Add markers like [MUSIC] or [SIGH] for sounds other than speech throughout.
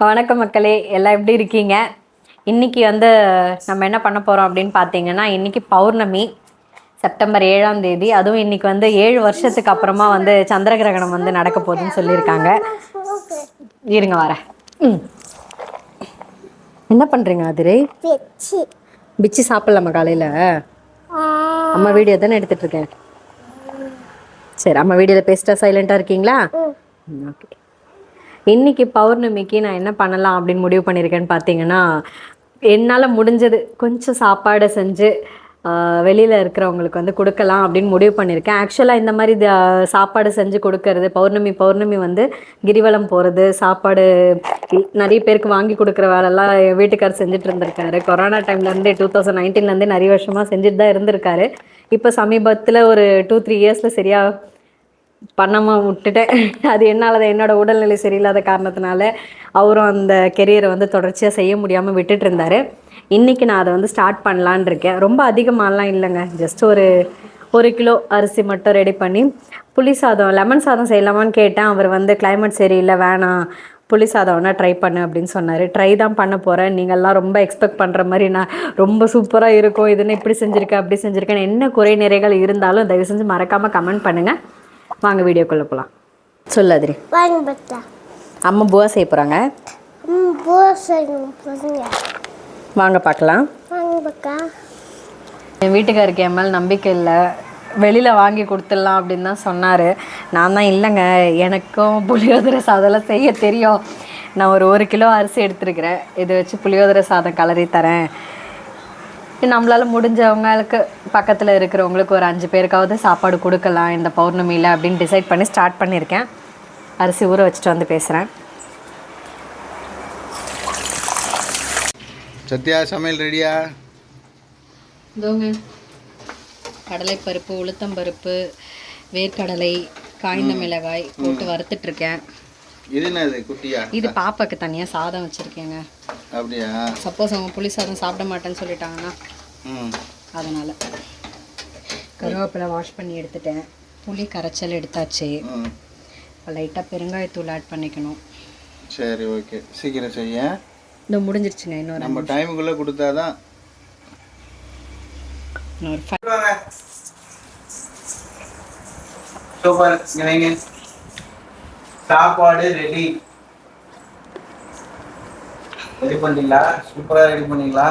வணக்கம் மக்களே எல்லாம் எப்படி இருக்கீங்க? இன்னைக்கு வந்து நம்ம என்ன பண்ண போகிறோம் அப்படின்னு பார்த்தீங்கன்னா இன்னைக்கு பௌர்ணமி செப்டம்பர் ஏழாம் தேதி. அதுவும் இன்னைக்கு வந்து ஏழு வருஷத்துக்கு அப்புறமா வந்து சந்திர கிரகணம் வந்து நடக்க போகுதுன்னு சொல்லியிருக்காங்க. இருங்க வரேன். ம். என்ன பண்ணுறீங்க அதிரை பிச்சு. சாப்பிடலாமா காலையில்? அம்மா வீடியோ தானே எடுத்துட்டு இருக்கேன். சரி அம்மா வீடியோவில் பேசிட்டா சைலண்ட்டாக இருக்கீங்களா? ஓகே இன்னைக்கு பௌர்ணமிக்கு நான் என்ன பண்ணலாம் அப்படின்னு முடிவு பண்ணியிருக்கேன்னு பார்த்தீங்கன்னா என்னால் முடிஞ்சது கொஞ்சம் சாப்பாடு செஞ்சு வெளியில் இருக்கிறவங்களுக்கு வந்து கொடுக்கலாம் அப்படின்னு முடிவு பண்ணியிருக்கேன். ஆக்சுவலாக இந்த மாதிரி சாப்பாடு செஞ்சு கொடுக்கறது பௌர்ணமி பௌர்ணமி வந்து கிரிவலம் போகிறது சாப்பாடு நிறைய பேருக்கு வாங்கி கொடுக்குற வேலைலாம் என் வீட்டுக்கார் செஞ்சுட்டு இருந்திருக்காரு. கொரோனா டைம்லேருந்தே டூ தௌசண்ட் நைன்டீன்லேருந்தே நிறைய வருஷமாக செஞ்சுட்டு தான் இருந்திருக்காரு. இப்போ சமீபத்தில் ஒரு டூ த்ரீ இயர்ஸில் சரியாக பண்ணாமல் விட்டுட்டேன். அது என்னால் தான் என்னோட உடல்நிலை சரியில்லாத காரணத்தினால அவரும் அந்த கெரியரை வந்து தொடர்ச்சியாக செய்ய முடியாமல் விட்டுட்டு இருந்தார். இன்றைக்கி நான் அதை வந்து ஸ்டார்ட் பண்ணலான்னு இருக்கேன். ரொம்ப அதிகமாகலாம் இல்லைங்க. ஜஸ்ட் ஒரு ஒரு கிலோ அரிசி மட்டும் ரெடி பண்ணி புளி சாதம் லெமன் சாதம் செய்யலாமான்னு கேட்டேன். அவர் வந்து கிளைமேட் சரியில்லை வேணாம். புளி சாதம் வேணால் ட்ரை பண்ணு அப்படின்னு சொன்னார். ட்ரை தான் பண்ண போகிறேன் நீங்கள்லாம் ரொம்ப எக்ஸ்பெக்ட் பண்ணுற மாதிரி நான் ரொம்ப சூப்பராக இருக்கும். இதுன்னு இப்படி செஞ்சுருக்கேன் அப்படி செஞ்சுருக்கேன் என்ன குறை நிறைகள் இருந்தாலும் தயவு செஞ்சு மறக்காமல் கமெண்ட் பண்ணுங்கள் வாங்க வீடியோக்குள்ளே போகலாம் சொல்லாதிரி வாங்கி பத்தா. அம்மா புவா செய்ய போகிறாங்க வாங்க பார்க்கலாம் வாங்கி பக்கா. என் வீட்டுக்காருக்கு என் மேல் நம்பிக்கை இல்லை. வெளியில் வாங்கி கொடுத்துடலாம் அப்படின்னு தான் சொன்னார். நான் தான் இல்லைங்க. எனக்கும் புளியோதரை சாதம்லாம் செய்ய தெரியும். நான் ஒரு ஒரு கிலோ அரிசி எடுத்துருக்கிறேன். இதை வச்சு புளியோதரை சாதம் கலரி தரேன். நம்மளால் முடிஞ்சவங்களுக்கு பக்கத்தில் இருக்கிறவங்களுக்கு ஒரு அஞ்சு பேருக்காவது சாப்பாடு கொடுக்கலாம் இந்த பௌர்ணமியில் அப்படின்னு டிசைட் பண்ணி ஸ்டார்ட் பண்ணியிருக்கேன். அரிசி ஊற வச்சுட்டு வந்து பேசுகிறேன் சத்யா சமையல் ரெடியா இதோங்க கடலைப்பருப்பு உளுத்தம்பருப்பு வேர்க்கடலை காய்ந்த மிளகாய் போட்டு வறுத்துட்ருக்கேன். இது என்னது குட்டியா? இது பாப்பாக்கு தனியாக சாதம் வச்சுருக்கேங்க. அப்படியா? சப்போஸ் அவங்க புளி சாதம் சாப்பிட மாட்டேன்னு சொல்லிட்டாங்கன்னா அதனால் கருவேப்பிலை வாஷ் பண்ணி எடுத்துட்டேன். புளி கரைச்சல் எடுத்தாச்சு. ம் லைட்டாக பெருங்காயத்தூள் ஆட் பண்ணிக்கணும். சரி ஓகே சீக்கிரம் செய்ய. இந்த முடிஞ்சிருச்சுங்க இன்னொரு நம்ம டைமுக்குள்ளே கொடுத்தாதான் இன்னொரு ஃபைவ் சூப்பர். இங்கே சாப்பாடு ரெடி ரெடி பண்ணிங்களா? சூப்பராக ரெடி பண்ணீங்களா?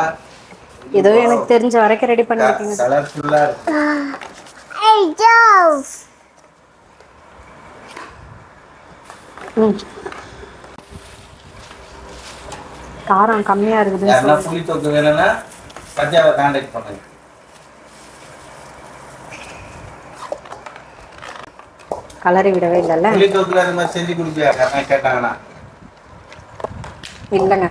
ஏதோ எனக்கு தெரிஞ்ச வரைக்கும் ரெடி பண்ணிருக்கீங்க. கலர்ஃபுல்லாக இருக்கு. ஏய் ஜோஸ் ம். காரம் கம்மியாக இருக்குதுன்னு யாருன்னா புளி தொக்கு வேணும்னா சத்யாவை காண்டாக்ட் பண்ணுங்க. கலரி விடவே இல்லைல்ல. புளி தொக்குல அந்த மாதிரி செஞ்சு கொடுப்பியா? கேட்டாங்கன்னா இல்லைங்க.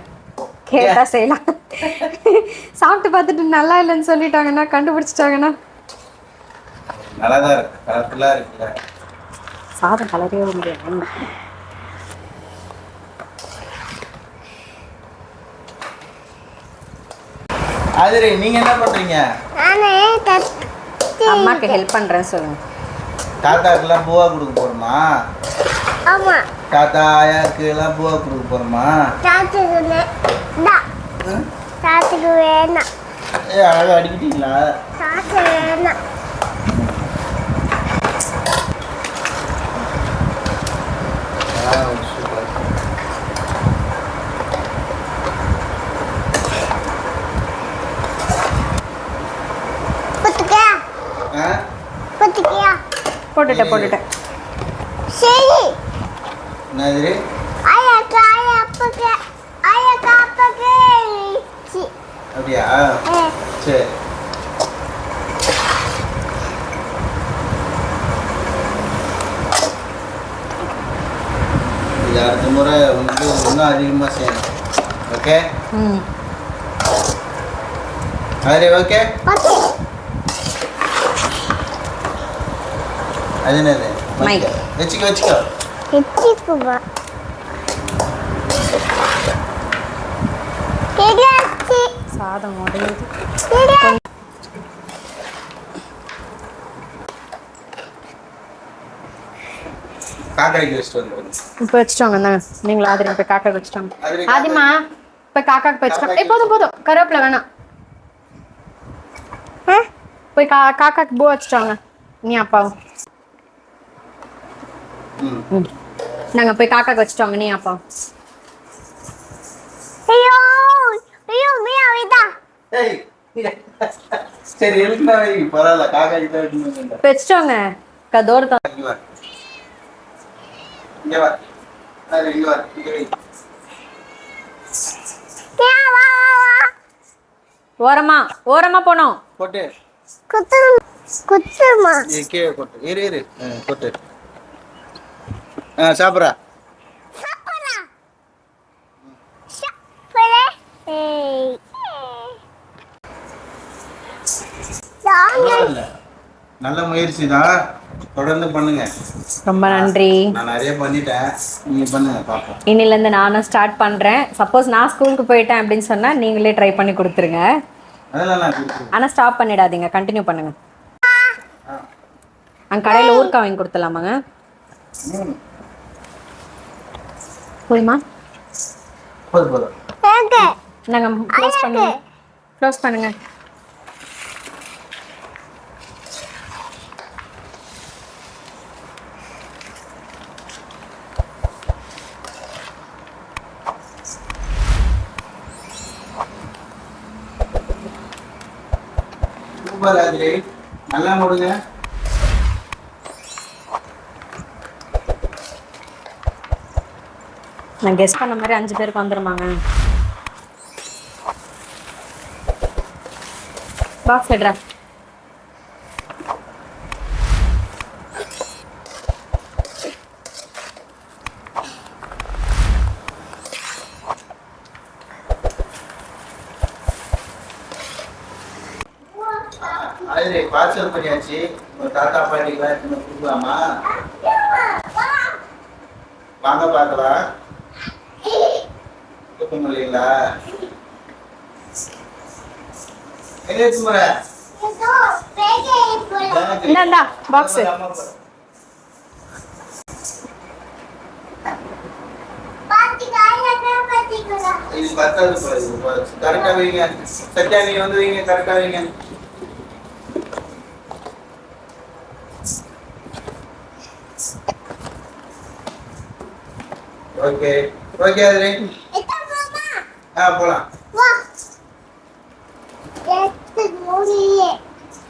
கேட்டா செய்யலாம். [LAUGHS] சாப்பிட்டு பார்த்துட்டு நல்லா இல்லைன்னு சொல்லிட்டாங்கன்னா கண்டுபிடிச்சிட்டாங்கன்னா? நல்லா தான் இருக்கு. கலர்ஃபுல்லாக இருக்குல்ல சாதம் கலரவே முடியாது ஆதிரி நீங்க என்ன பண்றீங்க? அம்மாக்கு ஹெல்ப் பண்றேன்னு சொல்லுங்க. தாத்தாக்கெல்லாம் பூவா கொடுக்க போறோமா? ஆமா. தாத்தா ஆயாக்கு எல்லாம் பூவா கொடுக்க போறோமா? வேணா தாத்துக்கு வேணாம். ஏ அழகா அடிக்கிட்டீங்களா? தாத்து வேணாம். போட்டுட்டேன் போட்டுட்டேன். சரி என்ன ஆதிரி ஆயாக்கா ஆயா அப்பாக்கு ஆயாக்கா அப்பாக்கு சி அப்படியா சரி இது அடுத்த முறை வந்து இன்னும் அதிகமாக செய்யணும் ஓகே ஆதிரி ஓகே அது என்னது. வச்சுக்கோ வச்சுக்கோ சாதம் உடையுது இப்போ வச்சுட்டோங்க இந்தாங்க. நீங்களும் ஆதிரி வச்சுட்டோங்க ஆதிரி, ஆதிமா போய் காக்காக்கு வச்சுட்டோம் ஏய் போதும் போதும். கருவேப்பிலை வேணாம்? போய் கா காக்காக்கு பூ வச்சுட்டோங்க நீ அப்பாவும். போய் காக்காக்கு வச்சுட்டோங்க நீ அப்பாவும். சரி எதுக்குண்ணா வை பரவாயில்ல தான் இப்போ வச்சுட்டோங்க கதோடு வா. இங்க வா. இங்க வா. ஓரமா ஓரமா போனோம். கொட்டு குத்து குத்துமா நீ கீழே கொட்டு இரு இரு. கொட்டு ஆ சாப்பிட்றா. சாப்பிடா சாப்பிடே ஏய் யாங்க பரவாயில்ல நல்ல முயற்சி தான். தொடர்ந்து பண்ணுங்க. ரொம்ப நன்றி. நான் நிறைய பண்ணிட்டேன். நீங்க பண்ணுங்க பார்ப்போம் இன்னிலேருந்து நானும் ஸ்டார்ட் பண்ணுறேன் சப்போஸ் நான் ஸ்கூலுக்கு போயிட்டேன் அப்படின்னு சொன்னால் நீங்களே ட்ரை பண்ணி கொடுத்துருங்க. அதெல்லாம் நான் கொடுத்துருவேன் ஆனால் ஸ்டாப் பண்ணிடாதீங்க. கண்டினியூ பண்ணுங்க. அங்கே கடையில் ஊறுக்காய் வாங்கி கொடுத்துலாமாங்க போதுமா? போதும் போதும். நாங்கள் க்ளோஸ் பண்ணுங்க. க்ளோஸ் பண்ணுங்க. சூப்பர் ஆதிரி. நல்லா போடுங்க நான் கெஸ் பண்ண மாதிரி அஞ்சு பேருக்கு வந்துருமாங்க. பாக்ஸ் எடுறா பார்சல் பண்ணியாச்சு. உங்க தாத்தா பாட்டிக்கெல்லாம் எடுத்துன்னு கொடுக்கலாமா? வாங்க பார்க்கலாம். கொடுக்க முடியலீங்களா? எங்க எடுத்து இந்தா, இது பத்தாது இது கரெக்டா வைங்க. சத்யா நீங்க வந்து வைங்க கரெக்டா வைங்க ஓகே ஓகே மாமா ஆ போலாம்.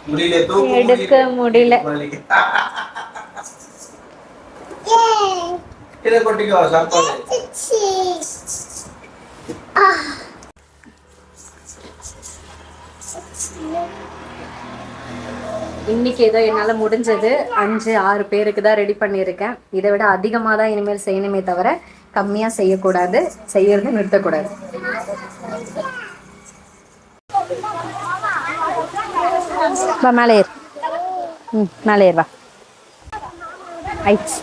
முடியல தூக்கு எடுக்க முடியல. இதை கொட்டிக்கோ சாப்பாடு. இன்னைக்கு ஏதோ என்னால் முடிஞ்சது. அஞ்சு ஆறு பேருக்கு தான் ரெடி பண்ணியிருக்கேன். இதை விட அதிகமாக தான் இனிமேல் செய்யணுமே தவிர கம்மியாக செய்யக்கூடாது செய்யறது நிறுத்தக்கூடாது. வா மேலே ஏறு. ம் மேலே ஏறு வா. ஆயிடுச்சு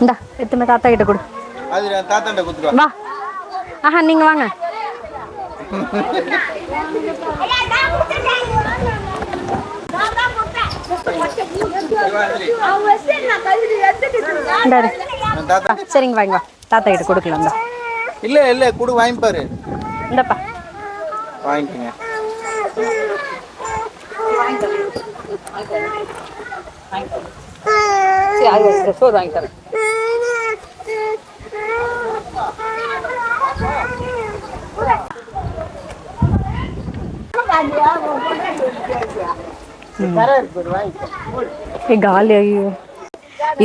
இந்தா எத்துமே தாத்தா கிட்ட கொடு. வா. ஆஹா நீங்க வாங்க. இந்தாரு. தாத்தா. சரிங்க வாங்க வா. தாத்தா கிட்ட கொடுக்கலாம் இல்ல இல்ல குடு வாங்கி பாரு. இந்தப்பா. வாங்கிக்கங்க. சரி அது ஒரு சோறு வாங்கி தரேன். காலி ஐயோ.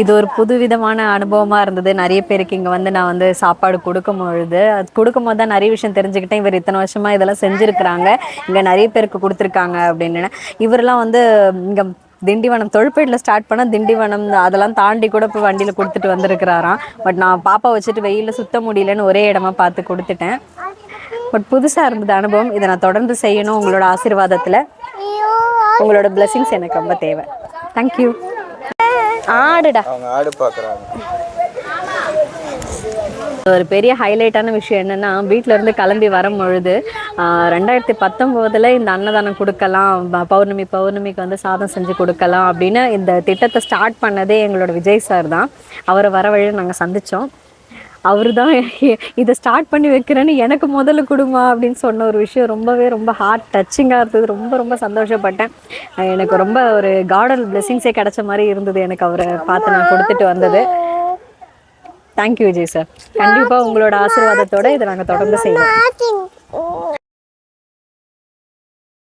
இது ஒரு புதுவிதமான அனுபவமாக இருந்தது. நிறைய பேருக்கு இங்கே வந்து நான் வந்து சாப்பாடு கொடுக்கும் பொழுது அது கொடுக்கும் போது தான் நிறைய விஷயம் தெரிஞ்சுக்கிட்டேன். இவர் இத்தனை வருஷமா இதெல்லாம் செஞ்சுருக்குறாங்க. இங்கே நிறைய பேருக்கு கொடுத்துருக்காங்க அப்படின்னு. இவரெல்லாம் வந்து இங்கே திண்டிவனம் தொழுப்பேட்டில் ஸ்டார்ட் பண்ண திண்டிவனம் அதெல்லாம் தாண்டி கூட இப்போ வண்டியில் கொடுத்துட்டு வந்திருக்கிறாராம். பட் நான் பாப்பா வச்சுட்டு வெயிலில் சுத்த முடியலன்னு ஒரே இடமா பார்த்து கொடுத்துட்டேன். பட் புதுசாக இருந்தது அனுபவம். இதை நான் தொடர்ந்து செய்யணும். உங்களோட ஆசீர்வாதத்தில். உங்களோட பிளெஸிங்ஸ் எனக்கு ரொம்ப தேவை. தேங்க்யூ ஆடுடா. அவங்க ஆடு பாக்குறாங்க ஒரு பெரிய ஹைலைட்டான விஷயம் என்னன்னா வீட்ல இருந்து கிளம்பி வரும் பொழுது ரெண்டாயிரத்தி பத்தொம்போதுல இந்த அன்னதானம் கொடுக்கலாம் பௌர்ணமி பௌர்ணமிக்கு வந்து சாதம் செஞ்சு கொடுக்கலாம் அப்படின்னு இந்த திட்டத்தை ஸ்டார்ட் பண்ணதே எங்களோட விஜய் சார் தான். அவரை வர வழியில் நாங்கள் சந்திச்சோம். அவர் தான் [LAUGHS] இதை ஸ்டார்ட் பண்ணி வைக்கிறேன்னு எனக்கு முதல்ல கொடுமா அப்படின்னு சொன்ன ஒரு விஷயம் ரொம்பவே ரொம்ப ஹார்ட் டச்சிங்காக இருந்தது. ரொம்ப ரொம்ப சந்தோஷப்பட்டேன். எனக்கு ரொம்ப ஒரு கார்டன் பிளெஸிங்ஸே கிடச்ச மாதிரி இருந்தது எனக்கு அவரை பார்த்து நான் கொடுத்துட்டு வந்தது. தேங்க்யூ விஜய் சார் கண்டிப்பாக உங்களோட ஆசீர்வாதத்தோட இதை நாங்கள் தொடர்ந்து செய்வோம்.